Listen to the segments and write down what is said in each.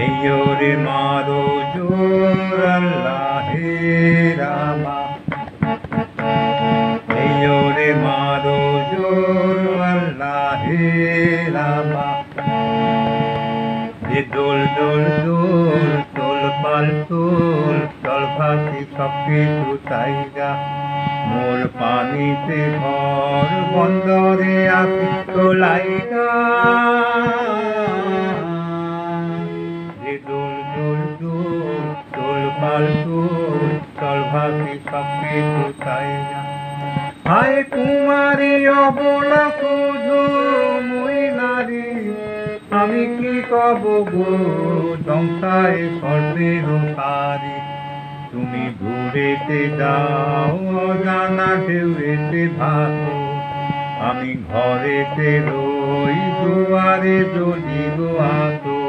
রে মারো জোর আল্লাহ হে রামা। রে মারো জোর আল্লাহ হে রামা। যে দোল দোল দোল তোল পাল তোল চল ভাসি সব কিছু তাইগা মোর পানিতে ঘর বন্দরে আসি তোলাইগা আমি কি কব গো? সংসারে সর্বের তুমি ঘুরেতে যাও অজানা ঢেউতে ভাতো আমি ঘরেতে রই, দুয়ারে যদি গো আতো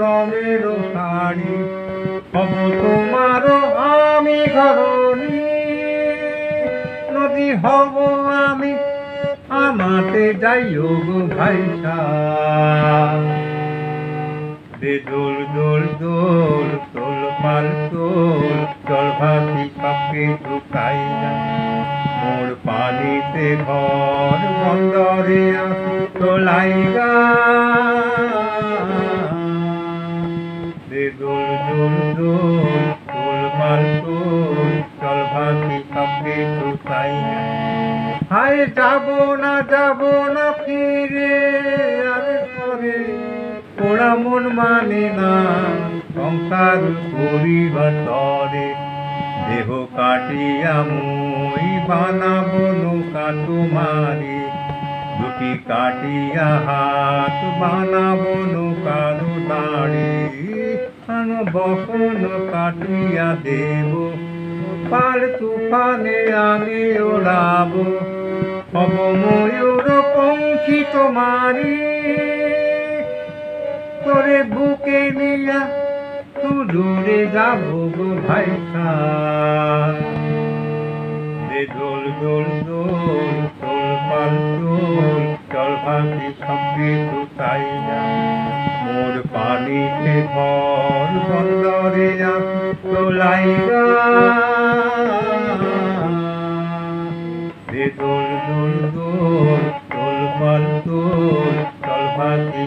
রাঙারো শাড়ি হব তোমারও আমি নদী হব আমি, আমাতে গো দে দোল দোল দোল তোল পাল তোল জল ভাসি সবকে ঢুকাই মোর পানিতে ঘর বন্দরে আসি তোলাইগা দে দোল দোল দোল তোল পাল তোল চল ভাসি সবকে ঢুকাই না হায় যাব না যাব না ফিরে, আর পরে ওরা মন মানে না সংসার করিবার তরে। দেহ কাটিয়া মই বানাবো নৌকা তোমারি দুটি কাটিয়া হাত বানাবো নৌকার দাড়ি বসন কাটিয়া দেব। পাল তুফানে আমি ওড়াবো হব ময়ূর পঙ্খী তোমারি তোরে বুকে নিয়া দূরে যাব গো ভাই চল ভাসি সবকে তুতাই যা মোর পানিতে ঘর বন্দরে তোলাই দোল দোল দোল দোল তোল দোল চল ভাসি